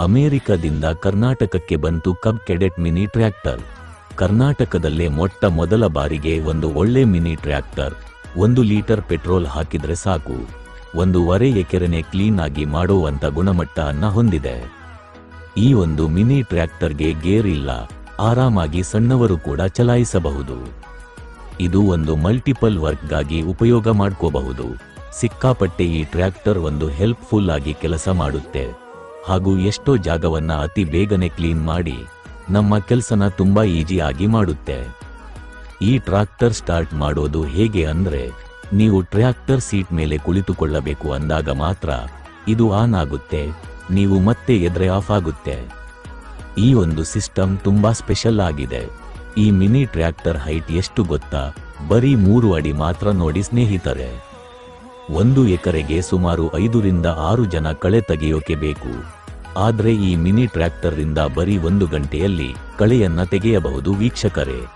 ಅಮೆರಿಕದಿಂದ ಕರ್ನಾಟಕಕ್ಕೆ ಬಂತು ಕಬ್ ಕೆಡೆಟ್ ಮಿನಿ ಟ್ರ್ಯಾಕ್ಟರ್. ಕರ್ನಾಟಕದಲ್ಲೇ ಮೊಟ್ಟ ಮೊದಲ ಬಾರಿಗೆ ಒಂದು ಒಳ್ಳೆ ಮಿನಿ ಟ್ರ್ಯಾಕ್ಟರ್. ಒಂದು ಲೀಟರ್ ಪೆಟ್ರೋಲ್ ಹಾಕಿದ್ರೆ ಸಾಕು. ಒಂದೂವರೆ ಎಕರೆನೆ ಕ್ಲೀನ್ ಆಗಿ ಮಾಡುವಂತ ಗುಣಮಟ್ಟ ಅನ್ನ ಹೊಂದಿದೆ. ಈ ಒಂದು ಮಿನಿ ಟ್ರ್ಯಾಕ್ಟರ್ಗೆ ಗೇರ್ ಇಲ್ಲ. ಆರಾಮಾಗಿ ಸಣ್ಣವರು ಕೂಡ ಚಲಾಯಿಸಬಹುದು. ಇದು ಒಂದು ಮಲ್ಟಿಪಲ್ ವರ್ಕ್ಗಾಗಿ ಉಪಯೋಗ ಮಾಡ್ಕೋಬಹುದು. ಸಿಕ್ಕಾಪಟ್ಟೆ ಈ ಟ್ರ್ಯಾಕ್ಟರ್ ಒಂದು ಹೆಲ್ಪ್ಫುಲ್ ಆಗಿ ಕೆಲಸ ಮಾಡುತ್ತೆ. ಹಾಗೂ ಎಷ್ಟೋ ಜಾಗವನ್ನ ಅತಿ ಬೇಗನೆ ಕ್ಲೀನ್ ಮಾಡಿ ನಮ್ಮ ಕೆಲಸನ ತುಂಬಾ ಈಜಿ ಆಗಿ ಮಾಡುತ್ತೆ. ಈ ಟ್ರಾಕ್ಟರ್ ಸ್ಟಾರ್ಟ್ ಮಾಡೋದು ಹೇಗೆ ಅಂದ್ರೆ, ನೀವು ಟ್ರ್ಯಾಕ್ಟರ್ ಸೀಟ್ ಮೇಲೆ ಕುಳಿತುಕೊಳ್ಳಬೇಕು ಅಂದಾಗ ಮಾತ್ರ ಇದು ಆನ್ ಆಗುತ್ತೆ, ನೀವು ಮತ್ತೆ ಎದ್ರೆ ಆಫ್ ಆಗುತ್ತೆ. ಈ ಒಂದು ಸಿಸ್ಟಮ್ ತುಂಬಾ ಸ್ಪೆಷಲ್ ಆಗಿದೆ. ಈ ಮಿನಿ ಟ್ರ್ಯಾಕ್ಟರ್ ಹೈಟ್ ಎಷ್ಟು ಗೊತ್ತಾ, ಬರೀ ಮೂರು ಅಡಿ ಮಾತ್ರ ನೋಡಿ ಸ್ನೇಹಿತರೆ. ಒಂದು ಎಕರೆಗೆ ಸುಮಾರು ಐದರಿಂದ ಆರು ಜನ ಕಳೆ ತೆಗೆಯೋಕೆ ಬೇಕು. ಆದ್ರೆ ಈ ಮಿನಿ ಟ್ರ್ಯಾಕ್ಟರ್ನಿಂದ ಬರೀ ಒಂದು ಗಂಟೆಯಲ್ಲಿ ಕಳೆಯನ್ನ ತೆಗೆಯಬಹುದು ವೀಕ್ಷಕರೇ.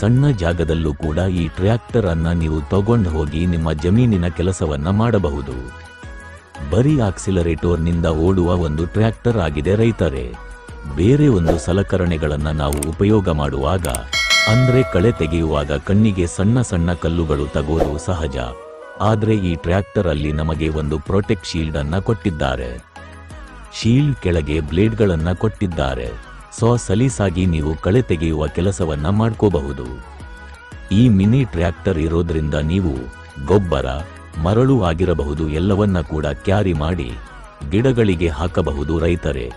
ಸಣ್ಣ ಜಾಗದಲ್ಲೂ ಕೂಡ ಈ ಟ್ರ್ಯಾಕ್ಟರ್ ಅನ್ನ ನೀವು ತಗೊಂಡು ಹೋಗಿ ನಿಮ್ಮ ಜಮೀನಿನ ಕೆಲಸವನ್ನ ಮಾಡಬಹುದು. ಬರೀ ಆಕ್ಸಿಲರೇಟೋರ್ನಿಂದ ಓಡುವ ಒಂದು ಟ್ರ್ಯಾಕ್ಟರ್ ಆಗಿದೆ ರೈತರೇ. ಬೇರೆ ಒಂದು ಸಲಕರಣೆಗಳನ್ನು ನಾವು ಉಪಯೋಗ ಮಾಡುವಾಗ, ಅಂದ್ರೆ ಕಳೆ ತೆಗೆಯುವಾಗ ಕಣ್ಣಿಗೆ ಸಣ್ಣ ಸಣ್ಣ ಕಲ್ಲುಗಳು ತಗೋದು ಸಹಜ. ಆದ್ರೆ ಈ ಟ್ರ್ಯಾಕ್ಟರ್ ಅಲ್ಲಿ ನಮಗೆ ಒಂದು ಪ್ರೊಟೆಕ್ಟ್ ಶೀಲ್ಡ್ ಅನ್ನ ಕೊಟ್ಟಿದ್ದಾರೆ. ಶೀಲ್ಡ್ ಕೆಳಗೆ ಬ್ಲೇಡ್ಗಳನ್ನ ಕೊಟ್ಟಿದ್ದಾರೆ. ಸೊ, ಸಲೀಸಾಗಿ ನೀವು ಕಳೆ ತೆಗೆಯುವ ಕೆಲಸವನ್ನ ಮಾಡ್ಕೋಬಹುದು. ಈ ಮಿನಿ ಟ್ರ್ಯಾಕ್ಟರ್ ಇರೋದ್ರಿಂದ ನೀವು ಗೊಬ್ಬರ, ಮರಳು ಆಗಿರಬಹುದು ಎಲ್ಲವನ್ನ ಕೂಡ ಕ್ಯಾರಿ ಮಾಡಿ ಗಿಡಗಳಿಗೆ ಹಾಕಬಹುದು ರೈತರೆ.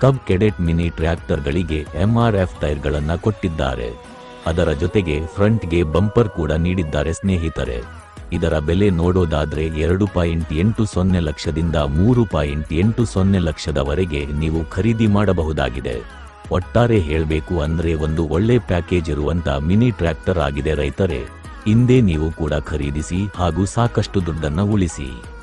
ಕಬ್ ಕೆಡೆಟ್ ಮಿನಿ ಟ್ರ್ಯಾಕ್ಟರ್ಗಳಿಗೆ ಎಂಆರ್ಎಫ್ ಟೈರ್ಗಳನ್ನ ಕೊಟ್ಟಿದ್ದಾರೆ. ಅದರ ಜೊತೆಗೆ ಫ್ರಂಟ್ಗೆ ಬಂಪರ್ ಕೂಡ ನೀಡಿದ್ದಾರೆ ಸ್ನೇಹಿತರೆ. ಇದರ ಬೆಲೆ ನೋಡೋದಾದ್ರೆ ಎರಡು ಪಾಯಿಂಟ್ ಎಂಟು ಸೊನ್ನೆ ಲಕ್ಷದಿಂದ ಮೂರು ಪಾಯಿಂಟ್ ಎಂಟು ಸೊನ್ನೆ ಲಕ್ಷದವರೆಗೆ ನೀವು ಖರೀದಿ ಮಾಡಬಹುದಾಗಿದೆ. ಒಟ್ಟಾರೆ ಹೇಳಬೇಕು ಅಂದ್ರೆ ಒಂದು ಒಳ್ಳೆ ಪ್ಯಾಕೇಜ್ ಇರುವಂತ ಮಿನಿ ಟ್ರ್ಯಾಕ್ಟರ್ ಆಗಿದೆ ರೈತರೇ. ಹಿಂದೆ ನೀವು ಕೂಡ ಖರೀದಿಸಿ ಹಾಗೂ ಸಾಕಷ್ಟು ದುಡ್ಡನ್ನ ಉಳಿಸಿ.